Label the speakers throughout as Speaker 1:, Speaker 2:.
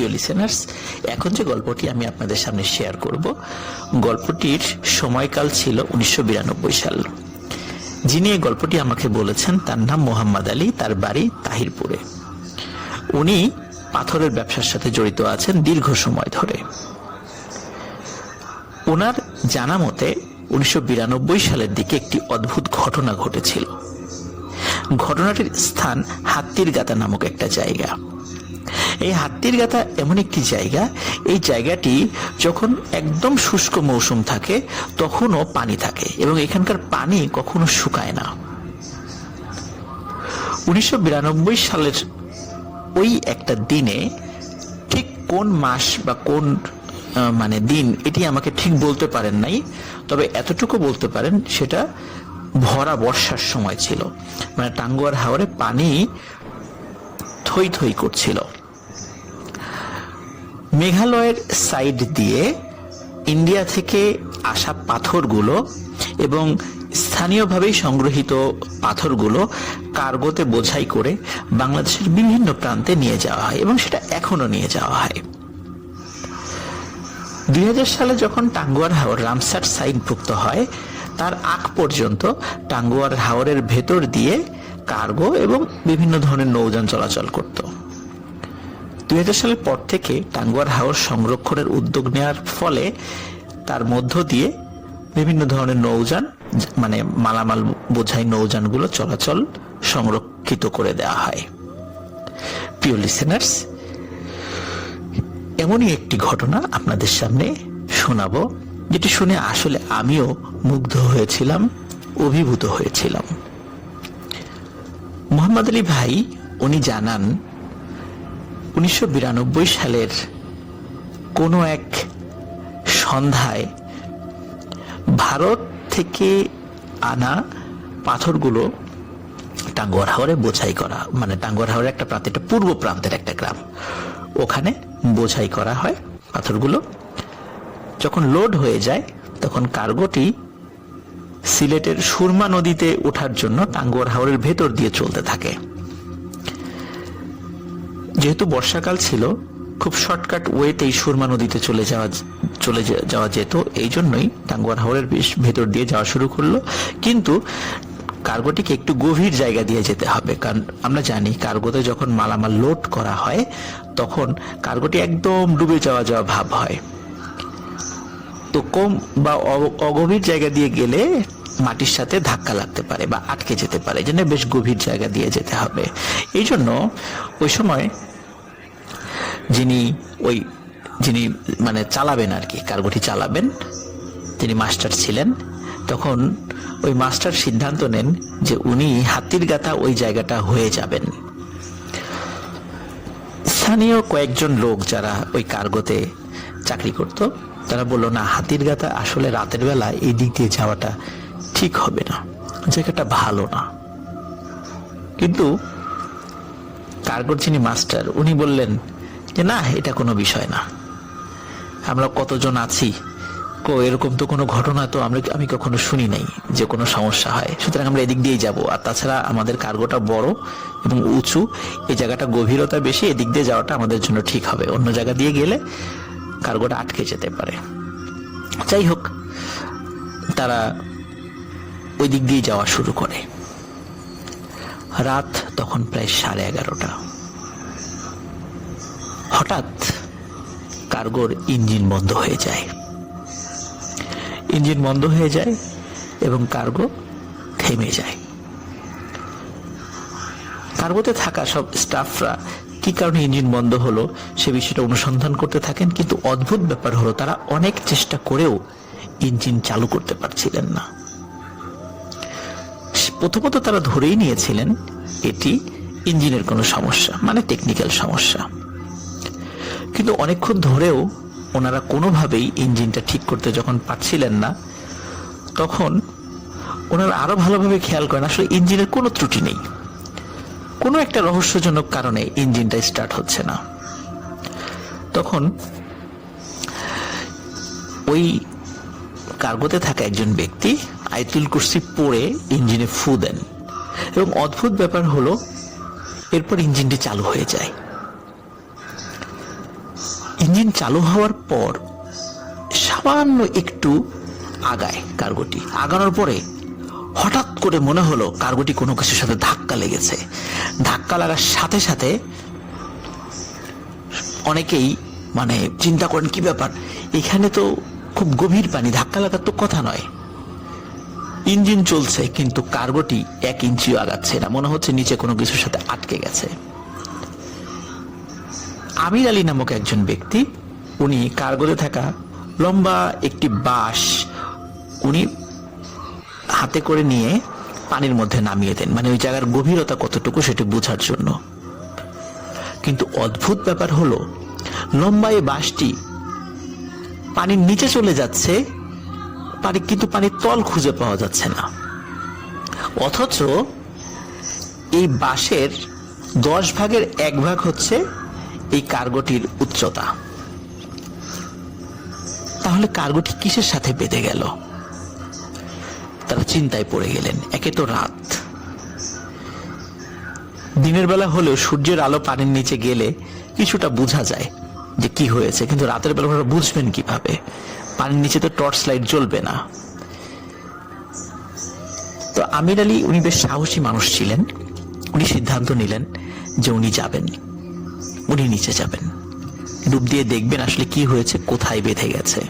Speaker 1: প্রিয় লিসেনার্স এখন যে গল্পটি আমি আপনাদের সামনে শেয়ার করব, গল্পটির সময়কাল ছিল উনিশশো সাল। যিনি এই গল্পটি আমাকে বলেছেন, তার নাম মোহাম্মদ আলী, তার বাড়ি তাহিরপুরে। উনি পাথরের ব্যবসার সাথে জড়িত আছেন দীর্ঘ সময় ধরে। ওনার জানা মতে উনিশশো বিরানব্বই সালের দিকে একটি অদ্ভুত ঘটনা ঘটেছিল। ঘটনাটির স্থান হাত্তির গাতা নামক একটা জায়গা। এই হাত্তির গাথা এমন একটি জায়গা, এই জায়গাটি যখন একদম শুষ্ক মৌসুম থাকে, তখনও পানি থাকে এবং এখানকার পানি কখনো শুকায় না। উনিশশো বিরানব্বই সালের ওই একটা দিনে ঠিক কোন মাস বা কোন মানে দিন, এটি আমাকে ঠিক বলতে পারেন নাই, তবে এতটুকু বলতে পারেন, সেটা ভরা বর্ষার সময় ছিল। মানে টাঙ্গুয়ার হাওরে পানি থই থই করছিল। মেঘালয়ের সাইড দিয়ে ইন্ডিয়া থেকে আসা পাথরগুলো এবং স্থানীয়ভাবেই সংগ্রহিত পাথরগুলো কার্গোতে বোঝাই করে বাংলাদেশের বিভিন্ন প্রান্তে নিয়ে যাওয়া হয় এবং সেটা এখনও নিয়ে যাওয়া হয়। দুই হাজার সালে যখন টাঙ্গুয়ার হাওর রামসার সাইনভুক্ত হয়, তার আগ পর্যন্ত টাঙ্গুয়ার হাওরের ভেতর দিয়ে কার্গো এবং বিভিন্ন ধরনের নৌযান চলাচল করত। দুই হাজার সালের পর থেকে টাঙ্গুয়ার হাওর সংরক্ষণের উদ্যোগ নেওয়ার ফলে তার মধ্য দিয়ে বিভিন্ন ধরনের নৌযান মানে মালামাল বোঝাই নৌযানগুলো চলাচল সংরক্ষিত করে দেওয়া হয়। প্রিয় লিসেনার্স এমনই একটি ঘটনা আপনাদের সামনে শোনাবো, যেটি শুনে আসলে আমিও মুগ্ধ হয়েছিলাম, অভিভূত হয়েছিলাম। মোহাম্মদ আলী ভাই, উনি জানান উনিশশো বিরানব্বই সালের কোনো এক সন্ধ্যায় ভারত থেকে আনা পাথরগুলো টাঙ্গুয়ার হাওরে বোঝাই করা মানে টাঙ্গুয়ার হাওরের একটা প্রান্ত, এটা পূর্ব প্রান্তের একটা গ্রাম। ওখানে বোঝাই করা হয় পাথরগুলো। যখন লোড হয়ে যায়, তখন কার্গোটি সিলেটের সুরমা নদীতে ওঠার জন্য টাঙ্গুয়ার হাওরের ভেতর দিয়ে চলতে থাকে। যেহেতু বর্ষাকাল ছিল, খুব শর্টকাট ওয়েতে এই সুরমা নদীতে চলে যাওয়া চলে যাওয়া যেত। এই জন্যই টাঙ্গুয়ার হাওরের বেশ ভেতর দিয়ে যাওয়া শুরু করল। কিন্তু কার্গোটিকে একটু গভীর জায়গা দিয়ে যেতে হবে। কারণ আমরা জানি কার্গোতে যখন মালামাল লোড করা হয়, তখন কার্গোটি একদম ডুবে যাওয়া যাওয়া ভাব হয়। তো কম বা অগভীর জায়গা দিয়ে গেলে মাটির সাথে ধাক্কা লাগতে পারে বা আটকে যেতে পারে। জন্য বেশ গভীর জায়গা দিয়ে যেতে হবে। এই জন্য ওই সময় যিনি ওই, যিনি মানে চালাবেন আর কি কার্গোটি চালাবেন তিনি মাস্টার ছিলেন, তখন ওই মাস্টার সিদ্ধান্ত নেন যে উনি হাতির গাথা ওই জায়গাটা হয়ে যাবেন। স্থানীয় কয়েকজন লোক যারা ওই কার্গোতে চাকরি করত, তারা বলল, না, হাতির গাথা আসলে রাতের বেলা এই দিক দিয়ে যাওয়াটা ঠিক হবে না, জায়গাটা ভালো না। কিন্তু কার্গোর যিনি মাস্টার, উনি বললেন যে না, এটা কোনো বিষয় না। আমরা কতজন আছি? কো, এরকম তো কোনো ঘটনা তো আমরা আমি কখনো শুনি নাই যে কোনো সমস্যা হয়। সুতরাং আমরা এদিক দিয়েই যাব। আর তাছাড়া আমাদের কার্গোটা বড় এবং উঁচু, এই জায়গাটা গভীরতা বেশি, এদিক দিয়ে যাওয়াটা আমাদের জন্য ঠিক হবে। অন্য জায়গা দিয়ে গেলে কার্গোটা আটকে যেতে পারে। যাই হোক, তারা ওই দিক দিয়ে যাওয়া শুরু করে। রাত তখন প্রায় সাড়ে এগারোটা। হঠাৎ কার্গোর ইঞ্জিন বন্ধ হয়ে যায়। ইঞ্জিন বন্ধ হয়ে যায় এবং কার্গো থেমে যায়। কার্গোতে থাকা সব স্টাফরা কি কারণে ইঞ্জিন বন্ধ হলো সে বিষয়টা অনুসন্ধান করতে থাকেন, কিন্তু অদ্ভুত ব্যাপার হলো তারা অনেক চেষ্টা করেও ইঞ্জিন চালু করতে পারছিলেন না। প্রথমত তারা ধরেই নিয়েছিলেন এটি ইঞ্জিনের কোনো সমস্যা মানে টেকনিক্যাল সমস্যা। কিন্তু অনেকক্ষণ ধরেও ওনারা কোনোভাবেই ইঞ্জিনটা ঠিক করতে যখন পারছিলেন না, তখন ওনারা আরও ভালোভাবে খেয়াল করেন, আসলে ইঞ্জিনের কোনো ত্রুটি নেই। কোনো একটা রহস্যজনক কারণে ইঞ্জিনটা স্টার্ট হচ্ছে না। তখন ওই কার্গোতে থাকা একজন ব্যক্তি আয়তুল কুরসি পড়ে ইঞ্জিনে ফু দেন এবং অদ্ভুত ব্যাপার হলো, এরপর ইঞ্জিনটি চালু হয়ে যায়। ইঞ্জিন চালু হওয়ার পর সামান্য একটু আগায় কার্গোটি। আগানোর পরে হঠাৎ করে মনে হলো কার্গোটি কোনো কিছুর সাথে ধাক্কা লেগেছে। ধাক্কা লাগার সাথে সাথে অনেকেই মানে চিন্তা করেন, কি ব্যাপার? এখানে তো খুব গভীর পানি, ধাক্কা লাগার তো কথা নয়। ইঞ্জিন চলছে, কিন্তু কার্গোটি এক ইঞ্চিও আগাচ্ছে না। মনে হচ্ছে নিচে কোনো কিছুর সাথে আটকে গেছে। আমির আলী নামক একজন ব্যক্তি, উনি কার্গোতে থাকা লম্বা একটি বাঁশ উনি হাতে করে নিয়ে পানির মধ্যে নামিয়ে দেন। মানে ওই জায়গার গভীরতা কতটুকু সেটি বোঝার জন্য। কিন্তু অদ্ভুত ব্যাপার হলো, লম্বা এই বাঁশটি পানির নিচে চলে যাচ্ছে, পানি কিন্তু পানির তল খুঁজে পাওয়া যাচ্ছে না। অথচ এই বাঁশের দশ ভাগের এক ভাগ হচ্ছে এই কার্গোটির উচ্চতা। তাহলে কার্গোটি কিসের সাথে বেঁধে গেল? তারা চিন্তায় পড়ে গেলেন, একে তো রাত। দিনের বেলা হলেও সূর্যের আলো পানির নিচে গেলে কিছুটা বোঝা যায় যে কি হয়েছে, কিন্তু রাতের বেলা ওনারা বুঝবেন কীভাবে? পানির নিচে তো টর্চ লাইট জ্বলবে না। তো আমির আলী উনি বেশ সাহসী মানুষ ছিলেন। উনি সিদ্ধান্ত নিলেন যে উনি যাবেন। উনি নিচে যাবেন। ডুব দিয়ে দেখবেন আসলে কি হয়েছে, কোথায় বেঁধে গেছে।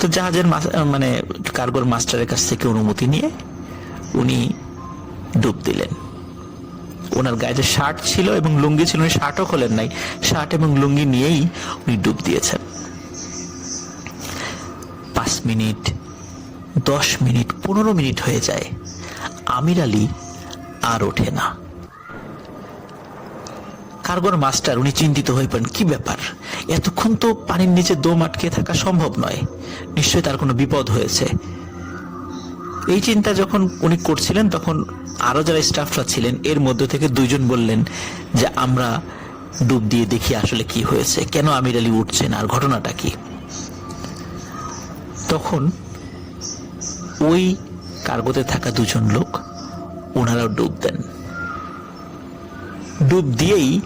Speaker 1: তো জাহাজের মানে কার্গোর মাস্টারের কাছ থেকে অনুমতি নিয়ে উনি ডুব দিলেন। ওনার গায়ে যে শার্ট ছিল এবং লুঙ্গি ছিল, উনি শার্টও খোলেন নাই। শার্ট এবং লুঙ্গি নিয়েই উনি ডুব দিয়েছেন। পাঁচ মিনিট, দশ মিনিট, পনেরো মিনিট হয়ে যায়। আমির আলী আর ওঠে না। কার্গোর মাস্টার, উনি চিন্তিত হয়ে পড়েন, কি ব্যাপার? এতক্ষণ তো পানির নিচে দম আটকে থাকা সম্ভব নয়। নিশ্চয়ই তার কোনো বিপদ হয়েছে। এই চিন্তা যখন উনি করছিলেন, তখন আরও যারা স্টাফরা ছিলেন, এর মধ্যে থেকে দুইজন বললেন যে, আমরা ডুব দিয়ে দেখি আসলে কি হয়েছে। কেন আমির আলী উঠছেন আর ঘটনাটা কি? তখন ওই কার্গোতে থাকা দুজন লোক, ওনারাও ডুব দেন। ডুব দিয়েই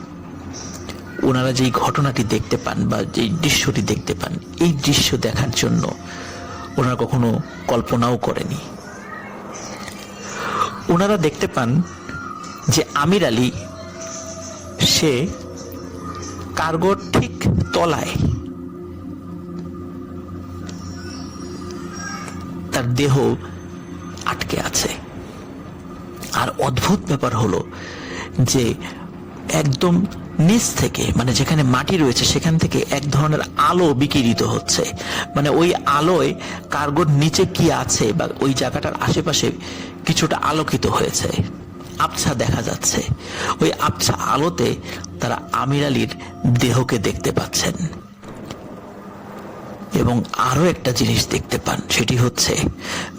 Speaker 1: ওনারা যেই ঘটনাটি দেখতে পান বা যেই দৃশ্যটি দেখতে পান, এই দৃশ্য দেখার জন্য ওনারা কখনো কল্পনাও করেনি। ওনারা দেখতে পান যে আমির আলী, সে কার্গোর ঠিক তলায় তার দেহ আটকে আছে। আর অদ্ভুত ব্যাপার হলো যে একদম নিচ থেকে মানে যেখানে মাটি রয়েছে, সেখান থেকে এক ধরনের আলো বিকিরিত হচ্ছে। মানে ওই আলোয় কার্গোর নিচে কি আছে বা ওই জায়গাটার আশেপাশে কিছুটা আলোকিত হয়েছে। আবছা দেখা যাচ্ছে। ওই আবছা আলোতে তারা আমির আলীর দেহকে দেখতে পাচ্ছেন। এবং আরও একটা জিনিস দেখতে পান, সেটি হচ্ছে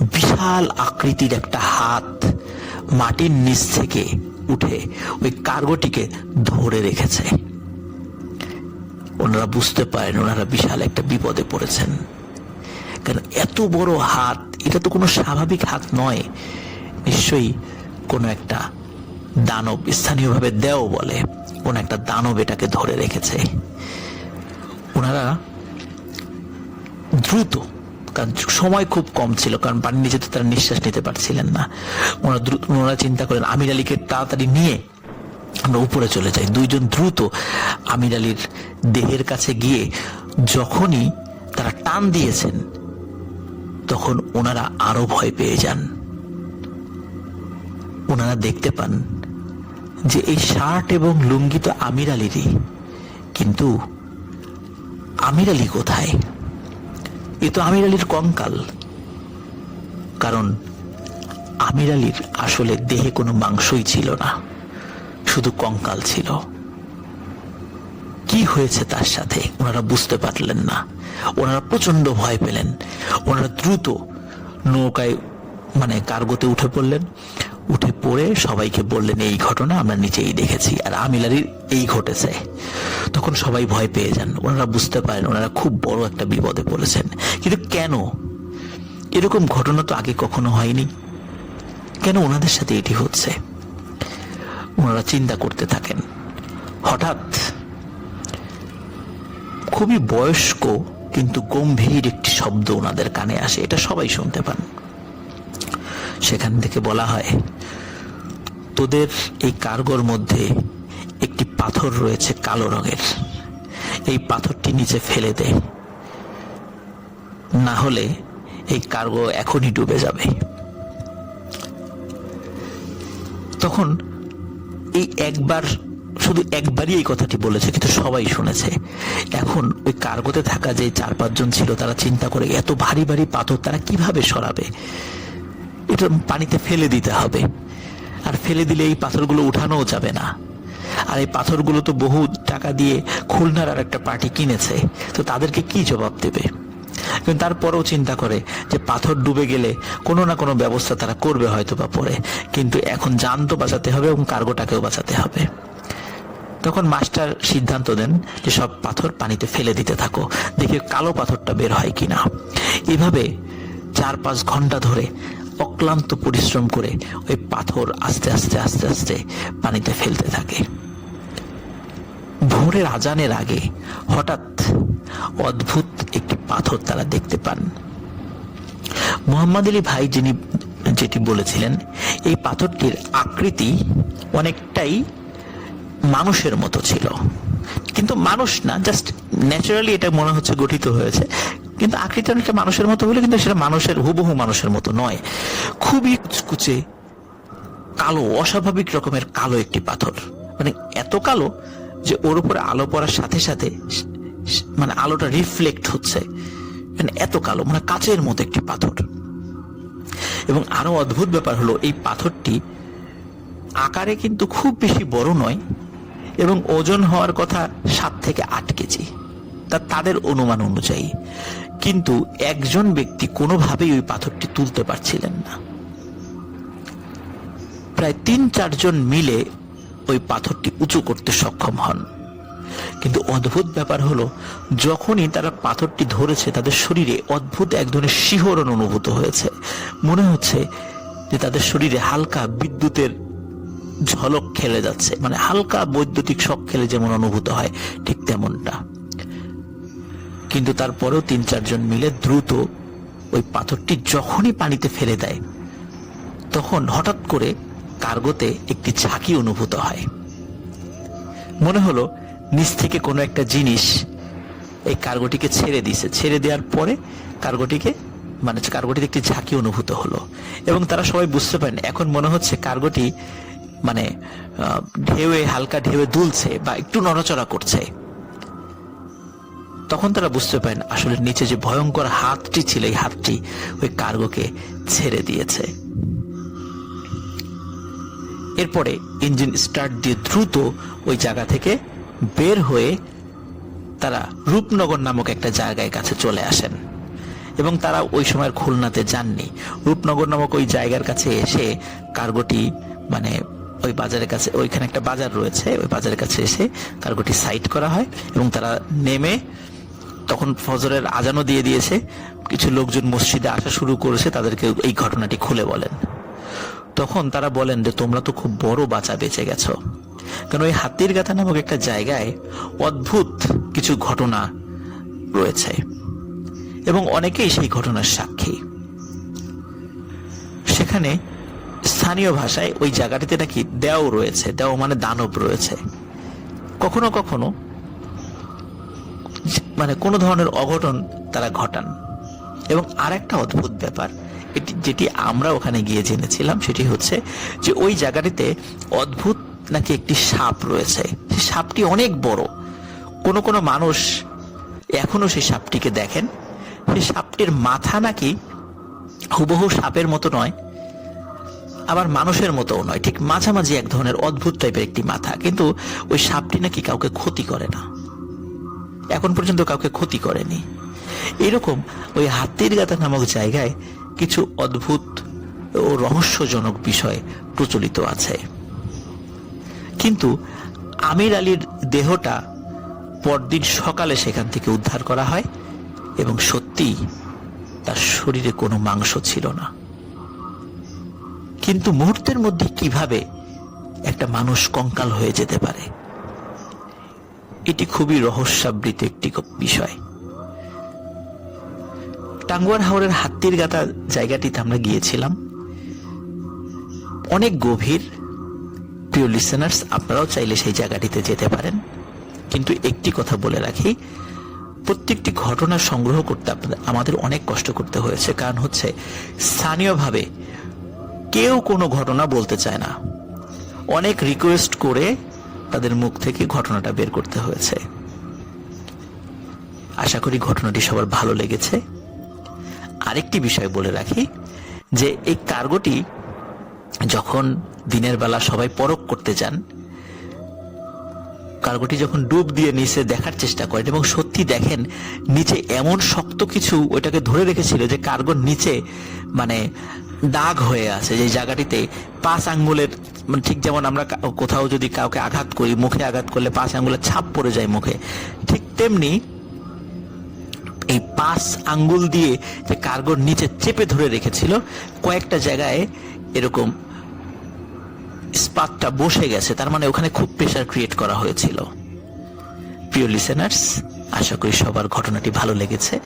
Speaker 1: বিশাল আকৃতির একটা হাত মাটির নিচ থেকে উঠে ওই কার্গোটিকে ধরে রেখেছে। ওনারা বুঝতে পারেন, ওনারা বিশাল একটা বিপদে পড়েছেন। কারণ এত বড় হাত, এটা তো কোনো স্বাভাবিক হাত নয়। নিশ্চয়ই কোনো একটা দানব স্থানীয়ভাবে দেও বলে, কোন একটা দানব এটাকে ধরে রেখেছে। ওনারা দ্রুত কারণ সময় খুব কম ছিল, কারণ পানির নিচে তো তারা নিঃশ্বাস নিতে পারছিলেন না। ওনারা দ্রুত ওনারা চিন্তা করেন, আমির আলীকে তাড়াতাড়ি নিয়ে আমরা উপরে চলে যাই। দুইজন দ্রুত আমির আলীর দেহের কাছে গিয়ে যখনই তারা টান দিয়েছেন, তখন ওনারা আরও ভয় পেয়ে যান। ওনারা দেখতে পান যে এই শার্ট এবং লুঙ্গি তো আমির আলীরই, কিন্তু আমির আলী কোথায়? এ তো আমির আলীর কঙ্কাল। কারণ আমির আলীর আসলে দেহে কোনো মাংসই ছিল না, শুধু কঙ্কাল ছিল। কি হয়েছে তার সাথে ওনারা বুঝতে পারলেন না। ওনারা প্রচণ্ড ভয় পেলেন। ওনারা দ্রুত নৌকায় মানে কার্গোতে উঠে পড়লেন। উঠে পড়ে সবাইকে বললেন, এই ঘটনা আমরা নিচেই দেখেছি আর আমিলারির এই ঘটেছে। তখন সবাই ভয় পেয়ে যান। ওনারা বুঝতে পারেন, ওনারা খুব বড় একটা বিপদে পড়েছেন। কিন্তু কেন? এরকম ঘটনা তো আগে কখনো হয়নি। কেন ওনাদের সাথে এটি হচ্ছে? ওনারা চিন্তা করতে থাকেন। হঠাৎ খুবই বয়স্ক কিন্তু গম্ভীর একটি শব্দ ওনাদের কানে আসে, এটা সবাই শুনতে পান। সেখান থেকে বলা হয়, তোদের এই কার্গোর মধ্যে একটি পাথর রয়েছে কালো রঙের। এই পাথরটি নিচে ফেলে দে। না হলে এই কার্গো এখনই ডুবে যাবে। তখন এই একবার, শুধু একবারই এই কথাটি বলেছে, কিন্তু সবাই শুনেছে। এখন ওই কার্গোতে থাকা যে চার পাঁচজন ছিল, তারা চিন্তা করে, এত ভারী ভারী পাথর তারা কীভাবে সরাবে? এটা পানিতে ফেলে দিতে হবে। আর ফেলে দিলে এই পাথরগুলো উঠানোও যাবে না। আর এই পাথরগুলো তো বহু টাকা দিয়ে খুলনার আর একটা পার্টি কিনেছে। তো তাদেরকে কি জবাব দেবে? কিন্তু তারপরেও চিন্তা করে যে পাথর ডুবে গেলে কোনো না কোনো ব্যবস্থা তারা করবে হয়তো বা পরে। কিন্তু এখন যান তো বাঁচাতে হবে এবং কার্গোটাকেও বাঁচাতে হবে। তখন মাস্টার সিদ্ধান্ত দেন যে সব পাথর পানিতে ফেলে দিতে থাকো। দেখে কালো পাথরটা বের হয় কিনা। এভাবে চার পাঁচ ঘণ্টা ধরে অক্লান্ত পরিশ্রম করে ওই পাথর আস্তে আস্তে আস্তে আস্তে পানিতে ফেলতে থাকে। ভোরের আজানের আগে হঠাৎ অদ্ভুত একটি পাথর তারা দেখতে পান। মোহাম্মদ আলী ভাই যিনি যেটি বলেছিলেন, এই পাথরটির আকৃতি অনেকটাই মানুষের মতো ছিল। কিন্তু মানুষ না জাস্ট ন্যাচারালি এটা মনে হচ্ছে গঠিত হয়েছে। কিন্তু আকৃতি অনেকটা মানুষের মতো হলে কিন্তু সেটা মানুষের, হুবহু মানুষের মতো নয়। খুবই কুচকুচে কালো, অস্বাভাবিক রকমের কালো একটি পাথর। মানে এত কালো যে ওর উপরে আলো পড়ার সাথে সাথে মানে আলোটা রিফ্লেক্ট হচ্ছে। মানে এত কালো মানে কাচের মতো একটি পাথর। এবং আরও অদ্ভুত ব্যাপার হলো, এই পাথরটি আকারে কিন্তু খুব বেশি বড় নয় এবং ওজন হওয়ার কথা সাত থেকে আট কেজি। তা তাদের অনুমান অনুযায়ী। কিন্তু একজন ব্যক্তি কোনোভাবেই ওই পাথরটি তুলতে পারছিলেন না। প্রায় তিন চারজন মিলে ওই পাথরটি উঁচু করতে সক্ষম হন। কিন্তু অদ্ভুত ব্যাপার হলো, যখনই তারা পাথরটি ধরেছে, তাদের শরীরে অদ্ভুত এক ধরনের শিহরণ অনুভূত হয়েছে। মনে হচ্ছে যে তাদের শরীরে হালকা বিদ্যুতের ঝলক খেলে যাচ্ছে মানে হালকা বৈদ্যুতিক শখ খেলে যেমন অনুভূত হয়, ঠিক তেমনটা। কিন্তু তারপরেও তিন চারজন মিলে দ্রুত ওই পাথরটি যখনই পানিতে ফেলে দেয়, তখন হঠাৎ করে কার্গোতে একটি ঝাঁকি অনুভূত হয়। মনে হলো নিচ থেকে কোনো একটা জিনিস এই কার্গোটিকে ছেড়ে দিছে ছেড়ে দেওয়ার পরে কার্গোটিকে মানে কার্গোটিতে একটি ঝাঁকি অনুভূত হলো এবং তারা সবাই বুঝতে পারেন, এখন মনে হচ্ছে কার্গোটি মানে ঢেউয়ে, হালকা ঢেউয়ে দুলছে বা একটু নড়াচড়া করছে। তখন তারা বুঝতে পারেন আসলে নিচে যে ভয়ঙ্কর হাতটি ছিল, এই হাতটি ওই কার্গোকে ছেড়ে দিয়েছে। এরপরে ইঞ্জিন স্টার্ট দিয়ে দ্রুত ওই জায়গা থেকে বের হয়ে তারা রূপনগর নামক একটা জায়গায় কাছে চলে আসেন। এবং তারা ওই সময় খুলনাতে যাননি। রূপনগর নামক ওই জায়গার কাছে এসে কার্গোটি মানে ওই বাজারের কাছে, ওইখানে একটা বাজার রয়েছে, ওই বাজারের কাছে এসে কার্গোটি সাইড করা হয় এবং তারা নেমে তখন ফজরের আজানও দিয়ে দিয়েছে। কিছু লোকজন মসজিদে আসা শুরু করেছে, তাদেরকে এই ঘটনাটি খুলে বলেন। তখন তারা বলেন যে, তোমরা তো খুব বড় বাঁচা বেঁচে গেছো। কারণ ওই হাতির গাথা নামক একটা জায়গায় অদ্ভুত কিছু ঘটনা রয়েছে। এবং অনেকেই সেই ঘটনার সাক্ষী। সেখানে স্থানীয় ভাষায় ওই জায়গাটিতে নাকি দেও রয়েছে, দেও মানে দানব রয়েছে। কখনো কখনো মানে কোনো ধরনের অঘটন তারা ঘটান। এবং আর একটা অদ্ভুত ব্যাপার, এটি, যেটি আমরা ওখানে গিয়ে জেনেছিলাম, সেটি হচ্ছে যে ওই জায়গাটিতে অদ্ভুত নাকি একটি সাপ রয়েছে। সেই সাপটি অনেক বড়। কোনো কোনো মানুষ এখনও সেই সাপটিকে দেখেন। সেই সাপটির মাথা নাকি হুবহু সাপের মতো নয়, আবার মানুষের মতোও নয়। ঠিক মাঝামাঝি এক ধরনের অদ্ভুত টাইপের একটি মাথা। কিন্তু ওই সাপটি নাকি কাউকে ক্ষতি করে না। এখন পর্যন্ত কাউকে ক্ষতি করেনি। এরকম ওই হাতির গাথা নামক জায়গায় কিছু অদ্ভুত ও রহস্যজনক বিষয় প্রচলিত আছে। কিন্তু আমির আলীর দেহটা পরদিন সকালে সেখান থেকে উদ্ধার করা হয় এবং সত্যি তার শরীরে কোনো মাংস ছিল না। কিন্তু মুহূর্তের মধ্যে কীভাবে একটা মানুষ কঙ্কাল হয়ে যেতে পারে? এটি খুবই রহস্যাবৃত একটি বিষয়। টাঙ্গুয়ার হাওরের হাত্তির গাতা জায়গাটিতে আমরা গিয়েছিলাম। অনেক গভীর। প্রিয় লিসেনার্স আপনারাও চাইলে সেই জায়গাটিতে যেতে পারেন। কিন্তু একটি কথা বলে রাখি, প্রত্যেকটি ঘটনা সংগ্রহ করতে আমাদের অনেক কষ্ট করতে হয়েছে। কারণ হচ্ছে, স্থানীয়ভাবে কেউ কোনো ঘটনা বলতে চায় না। অনেক রিকোয়েস্ট করে তাদের মুখ থেকে ঘটনাটা বের করতে হয়েছে। আশা করি ঘটনাটি সবার ভালো লেগেছে। আরেকটি বিষয় বলে রাখি, যে এই কার্গোটি যখন দিনের বেলা সবাই পরক করতে যান কার্গোটি যখন ডুব দিয়ে নিচে দেখার চেষ্টা করেন এবং সত্যি দেখেন, নিচে এমন শক্ত কিছু ওইটাকে ধরে রেখেছিল যে কার্গোর নিচে মানে দাগ হয়ে আছে। যে জায়গাটিতে পাঁচ আঙ্গুলের মানে ঠিক যেমন আমরা কোথাও যদি কাউকে আঘাত করি, মুখে আঘাত করলে পাঁচ আঙ্গুলের ছাপ পড়ে যায় মুখে, ঠিক তেমনি এই পাঁচ আঙ্গুল দিয়ে যে কার্গোর নিচে চেপে ধরে রেখেছিল, কয়েকটা জায়গায় এরকম স্পাতটা বসে গেছে, তার মানে ওখানে খুব প্রেশার ক্রিয়েট করা হয়েছিল। প্রিয় লিসেনার্স আশা করি সবার ঘটনাটি ভালো লেগেছে।